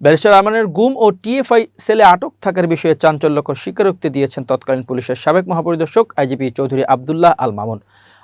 Barrister আরমানের গুম ও TFI সেলে আটক থাকার বিষয়ে চাঞ্চল্যকর স্বীকারোক্তি দিয়েছেন তৎকালীন পুলিশের সাবেক মহাপরিদর্শক আইজিপি চৌধুরী আবদুল্লাহ আল মামুন।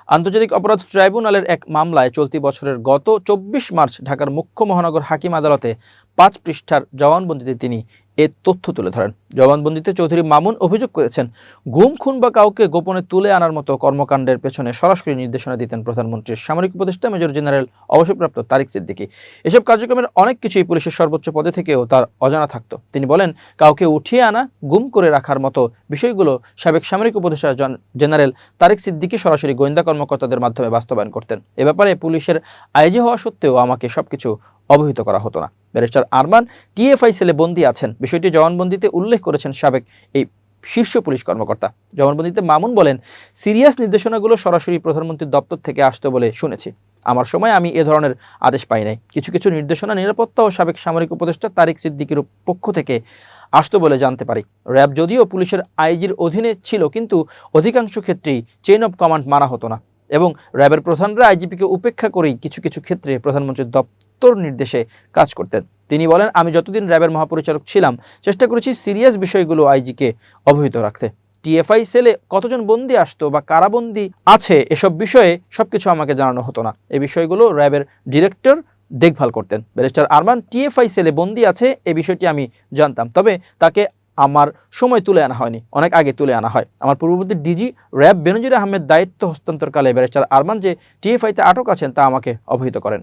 আন্তর্জাতিক অপরাধ ট্রাইব্যুনালের এক মামলায় চলতি বছরের গত চব্বিশ মার্চ ঢাকার মুখ্য মহানগর হাকিম আদালতে পাঁচ পৃষ্ঠার জবানবন্দিতে তিনি এ তথ্য তুলে ধরেন। জবানবন্দিতে চৌধুরী মামুন অভিযোগ করেছেন গুম খুন বা কাউকে গোপনে তুলে আনার মতো কর্মকাণ্ডের পেছনে সরাসরি নির্দেশনা দিতেন প্রধানমন্ত্রীর সামরিক উপদেষ্টা মেজর জেনারেল অবসরপ্রাপ্ত তারিক সিদ্দিকী। এসব কার্যক্রমের অনেক কিছুই পুলিশের সর্বোচ্চ পদে থেকেও তার অজানা থাকত। তিনি বলেন, কাউকে উঠিয়ে আনা, গুম করে রাখার মতো বিষয়গুলো সাবেক সামরিক উপদেষ্টা জন- জেনারেল তারিক সিদ্দিকী সরাসরি গোয়েন্দা কর্মকর্তাদের মাধ্যমে বাস্তবায়ন করতেন। এ ব্যাপারে পুলিশের আইজি হওয়া সত্ত্বেও আমাকে সবকিছু অবহিত করা হতো না। ব্যারিস্টার আরমান টিএফআই সেলে বন্দী আছেন। বিষয়টি জবানবন্দিতে উল্লেখ করেছেন সাবেক এই শীর্ষ পুলিশ কর্মকর্তা। জবানবন্দিতে মামুন বলেন, সিরিয়াস নির্দেশনাগুলো সরাসরি প্রধানমন্ত্রীর দপ্তর থেকে আসতো বলে শুনেছি। আমার সময় আমি এ ধরনের আদেশ পাই নাই। কিছু কিছু নির্দেশনা নিরাপত্তা ও সাবেক সামরিক উপদেষ্টা তারিক সিদ্দিকির পক্ষ থেকে আসতো বলে জানতে পারি। র্যাব যদিও পুলিশের আইজির অধীনে ছিল, কিন্তু অধিকাংশ ক্ষেত্রেই চেইন অফ কমান্ড মানা হতো না এবং র্যাবের প্রধানরা আইজিপিকে উপেক্ষা করেই কিছু কিছু ক্ষেত্রে প্রধানমন্ত্রীর দপ্তর নির্দেশে কাজ করতেন। তিনি বলেন, আমি যতদিন র্যাবের মহাপরিচালক ছিলাম, চেষ্টা করেছি সিরিয়াস বিষয়গুলো আইজিকে অবহিত রাখতে। টিএফআই সেলে কতজন বন্দি আসতো বা কারাবন্দি আছে, এসব বিষয়ে সবকিছু আমাকে জানানো হতো না। এই বিষয়গুলো র্যাবের ডিরেক্টর দেখভাল করতেন। ব্যারিস্টার আরমান, টিএফআই সেলে বন্দি আছে, এ বিষয়টি আমি জানতাম। তবে তাকে আমার সময় তুলে আনা হয়নি, অনেক আগে তুলে আনা হয়। আমার পূর্ববর্তী ডিজি র্যাব বেনজির আহমেদ দায়িত্ব হস্তান্তরকালে ব্যারিস্টার আরমান যে টিএফআইতে আটক আছেন তা আমাকে অবহিত করেন।